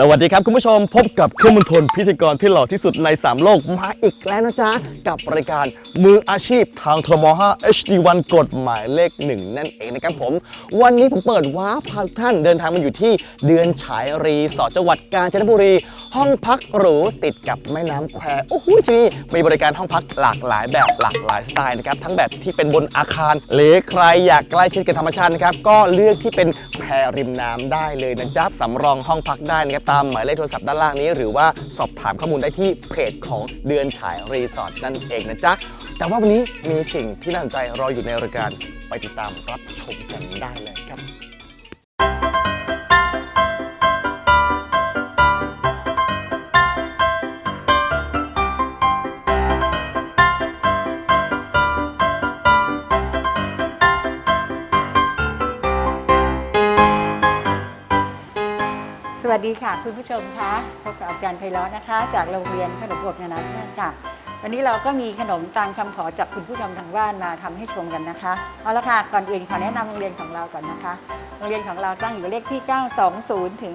สวัสดีครับคุณผู้ชมพบกับเครื่องมนทนพิธีกรที่หล่อที่สุดใน 3 โลกมาอีกแล้วนะจ๊ะ กับรายการมืออาชีพทางทรม5 HD1 กฎหมายเลขหนึ่งนั่นเองนะครับผม วันนี้ผมเปิดว้าพาท่านเดินทางมาอยู่ที่เดือนฉายรีสอร์จังหวัดกาญจนบุรี ห้องพักหรูติดกับแม่น้ำแควโอ้โหที่นี่มีบริการห้องพักหลากหลายแบบหลากหลายสไตล์นะครับทั้งแบบที่เป็นบนอาคาร หรือใครอยากใกล้ชิดกับธรรมชาตินะครับก็เลือกที่เป็นแพริมน้ำได้เลยนะจ๊ะสำรองห้องพักได้นะครับตามหมายเลขโทรศัพท์ด้านล่างนี้ หรือว่าสอบถามข้อมูลได้ที่เพจของเดือนฉายรีสอร์ทนั่นเองนะจ๊ะ แต่ว่าวันนี้มีสิ่งที่น่าสนใจรออยู่ในรายการไปติดตามรับชมกันได้เลยครับ วัสดีค่ะคุณผู้ชมคะพบกับอาจารย์ไพเราะนะคะ จากโรงเรียนขนมอบนานาชาติค่ะ วันนี้เราก็มีขนมตามคำขอจากคุณผู้ชมทางบ้านมาทำให้ชมกันนะคะเอาละค่ะก่อนอื่นขอแนะนำโรงเรียนของเราก่อนนะคะ โรงเรียนของเราตั้งอยู่เลขที่ 920 ถึง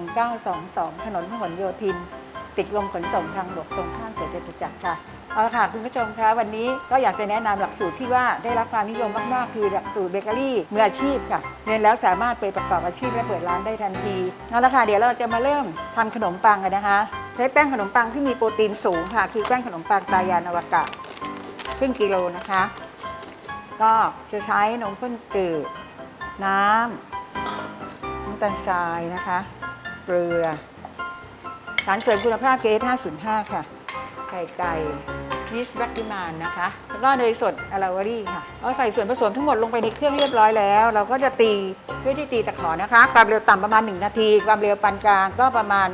922 ถนนพหลโยธิน ติดลมขนส่งทางบกตรงข้ามสวนจตุจักรค่ะ เอาละค่ะคุณผู้ชมคะวันนี้ก็อยากจะแนะนำหลักสูตรที่ว่าได้รับความนิยมมากๆคือหลักสูตรเบเกอรี่มืออาชีพค่ะเรียนแล้วสามารถไปประกอบอาชีพและเปิดร้านได้ทันทีเอาละค่ะเดี๋ยวเราจะมาเริ่มทำขนมปังกันนะคะ ใช้แป้งขนมปังที่มีโปรตีนสูงค่ะ คือแป้งขนมปังตายานอวกาศครึ่งกิโลนะคะ ก็จะใช้นมข้นจืดน้ำน้ำตาลทรายนะคะเกลือสารเสริมคุณภาพ KS 505ค่ะ ไข่ไก่มิสบักกิมานนะคะแล้วก็เนยสดอลาวารี่ค่ะเอาใส่ส่วนผสมทั้งหมดลงไปในเครื่องเรียบร้อยแล้ว เราก็จะตีด้วยที่ตีตะขอนะคะ ความเร็วต่ำประมาณ 1 นาที ความเร็วปานกลางก็ประมาณ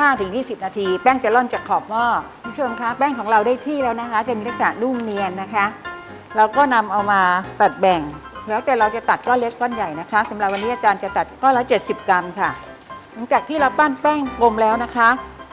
15-20 นาที แป้งจะร่อนจากขอบหม้อคุณผู้ชมคะแป้งของเราได้ที่แล้วนะคะ จะมีลักษณะนุ่มเนียนนะคะ เราก็นำเอามาตัดแบ่ง แล้วแต่เราจะตัดก้อนเล็กก้อนใหญ่นะคะสำหรับวันนี้อาจารย์จะตัดก้อนละ 70 กรัมค่ะ หลังจากที่เราปั้นแป้งกลมแล้วนะคะ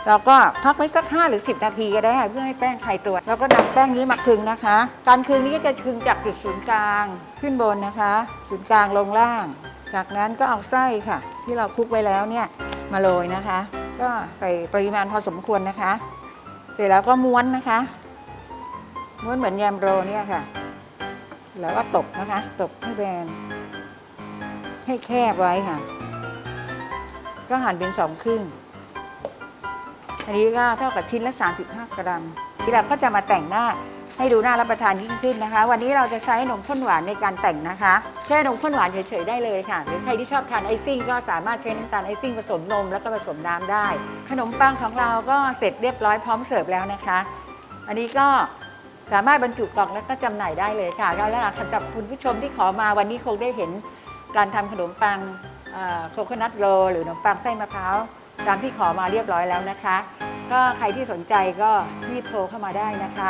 เราก็พักไว้สัก 5 หรือ 10 นาทีก็ได้เพื่อให้แป้งไข่ตัว แล้วก็นำแป้งนี้มาคึงนะคะ การคึงนี้ก็จะคึงจากจุดศูนย์กลางขึ้นบนนะคะ ศูนย์กลางลงล่าง จากนั้นก็เอาไส้ค่ะ ที่เราคลุกไว้แล้วเนี่ยมาโรยนะคะ ก็ใส่ปริมาณพอสมควรนะคะ เสร็จแล้วก็ม้วนนะคะ ม้วนเหมือนแยมโรเนี่ยค่ะ แล้วก็ตบนะคะ ตบให้แบน ให้แคบไว้ค่ะ ก็หั่นเป็นสองครึ่ง อันนี้ก็เท่ากับชิ้นละ 35 กรัมที่เราก็จะมาแต่งหน้าให้ดูน่ารับประทานยิ่งขึ้นนะคะ วันนี้เราจะใช้นมข้นหวานในการแต่งนะคะแค่นมข้นหวานเฉยๆได้เลยค่ะ หรือใครที่ชอบทานไอซิ่งก็สามารถใช้น้ำตาลไอซิ่งผสมนมแล้วก็ผสมน้ำได้ ขนมปังของเราก็เสร็จเรียบร้อยพร้อมเสิร์ฟแล้วนะคะ อันนี้ก็สามารถบรรจุกล่องแล้วก็จำหน่ายได้เลยค่ะแล้วล่ะสำหรับคุณผู้ชมที่ขอมาวันนี้คงได้เห็นการทำขนมปังโคโคนัทโรหรือขนมปังไส้มะพร้าว ตามที่ขอมาเรียบร้อยแล้วนะคะ ก็ใครที่สนใจก็รีบโทรเข้ามาได้นะคะ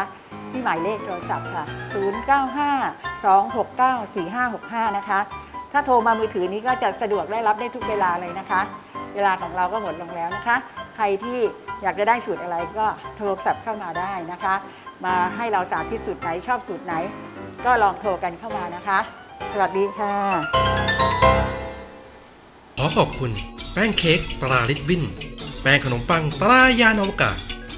ที่หมายเลขโทรศัพท์ค่ะ 0952694565 นะคะ ถ้าโทรมามือถือนี้ก็จะสะดวกได้รับได้ทุกเวลาเลยนะคะ เวลาของเราก็หมดลงแล้วนะคะ ใครที่อยากจะได้สูตรอะไรก็โทรศัพท์เข้ามาได้นะคะ มาให้เราสาธิตสูตรไหนชอบสูตรไหน ก็ลองโทรกันเข้ามานะคะ สวัสดีค่ะ ขอขอบคุณ แป้งเค้กตราลิตบิน แป้งขนมปังตรายานอวกาศ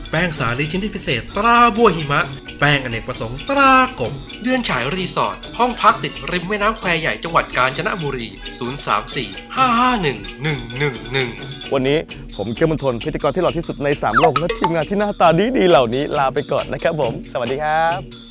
แป้งสาลีชิ้นที่พิเศษตราบัวหิมะ แป้งอเนกประสงค์ตรากบ เดือนฉายรีสอร์ท ห้องพักติดริมแม่น้ำแควใหญ่จังหวัดกาญจนบุรี 034 551 111 วันนี้ผมเกมมนทนพิธีกรที่หล่อที่สุดใน 3 โลก และทีมงานที่หน้าตาดีๆเหล่านี้ลาไปก่อนนะครับผม สวัสดีครับ